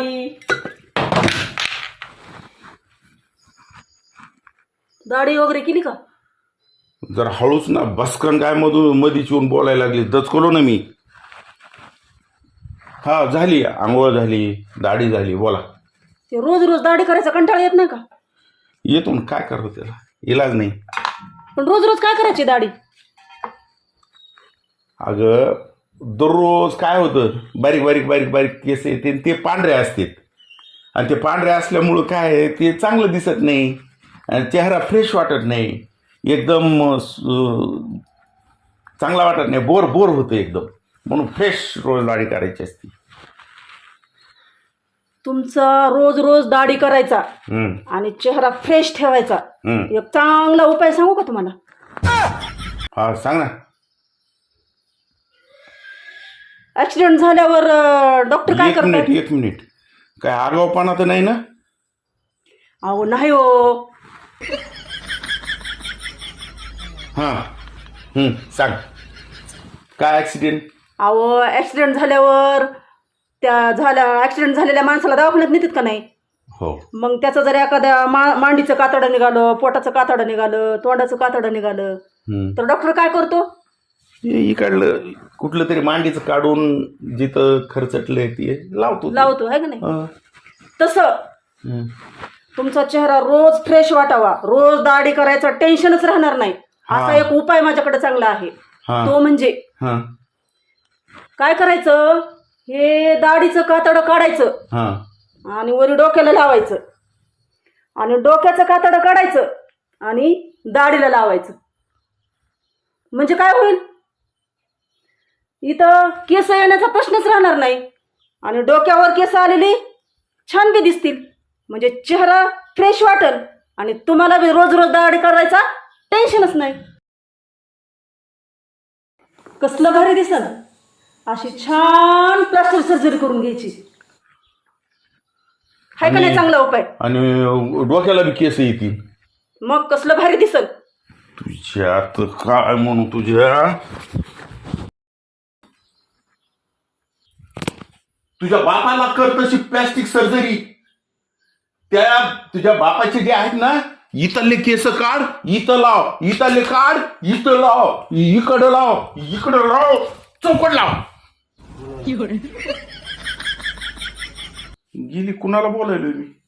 दाढी दाढी वगैरे केली का? जर हळूच ना बसकन काय मधून मधीच येऊन बोलायला लागली दचकलो ना मी. हा झाली आंघोळ झाली दाढी झाली बोला. ते रोज रोज दाढी करायचा कंटाळा येत नाही का? येतो ना काय करतो त्याला? इलाज नाही. पण रोज रोज काय करायची दाढी? अगं दररोज काय होतं? बारीक बारीक बारीक बारीक केस येते ते पांढरे असतात. आणि ते पांढरे असल्यामुळं काय आहे, ते चांगलं दिसत नाही. आणि चेहरा फ्रेश वाटत नाही. एकदम चांगला वाटत नाही. बोर बोर होतं एकदम. म्हणून फ्रेश रोज दाढी करायची असते. तुमचा रोज रोज दाढी करायचा हम्म, आणि चेहरा फ्रेश ठेवायचा. हम्म. एक चांगला उपाय सांगू का तुम्हाला? हा सांग ना. ऍक्सिडेंट झाल्यावर डॉक्टर काय एक मिनिट करतात एक मिनिट काय आगावपणा तर नाही ना? अहो नाही हो. हां. सांग. काय ॲक्सिडेंट अहो ऍक्सिडेंट झाल्यावर त्या झाल्या ऍक्सिडेंट झालेल्या माणसाला दवाखान्यात नेतात का नाही? हो. मग त्याचं जर एखाद्या मा मांडीचं कातडं निघालं पोटाचं कातडं निघालं तोंडाचं कातडं निघालं. तर डॉक्टर काय करतो? इकडलं कुठलं तरी मांडीचं काढून जिथं खर्चटलंय ते लावतो लावतो आहे का नाही? हं. तसं. हं. तुमचा चेहरा रोज फ्रेश वाटावा. रोज दाढी करायचं टेन्शनच राहणार नाही. असा हा. एक उपाय माझ्याकडे चांगला आहे. हा. तो म्हणजे हं. काय करायचं? हे दाढीचं कातडं काढायचं. हं. आणि वरी डोक्याला लावायचं. आणि डोक्याचं कातडं काढायचं. आणि दाढीला लावायचं. म्हणजे काय होईल? इथं केस येण्याचा प्रश्नच राहणार नाही. आणि डोक्यावर केस आलेली छान बी दिसतील. म्हणजे चेहरा फ्रेश वाटेल आणि तुम्हाला बी रोज रोज दाढी करायचा टेन्शनच नाही. कसलं भारी दिसल. अशी छान प्लास्टर सर्जरी करून घ्यायची. हाय का नाही चांगला उपाय? आणि डोक्याला बी केस येतील. मग कसलं भारी दिसल. तुझ्यात काय म्हणू तुझ्या? तुझ्या बापाला कर तशी प्लॅस्टिक सर्जरी त्या तुझ्या बापाचे जे आहेत ना इथले केस काढ इथं लाव इथले काढ इथं लाव इकडं लाव इकडं लाव चौकट लाव. गेली कुणाला बोलायलोय मी?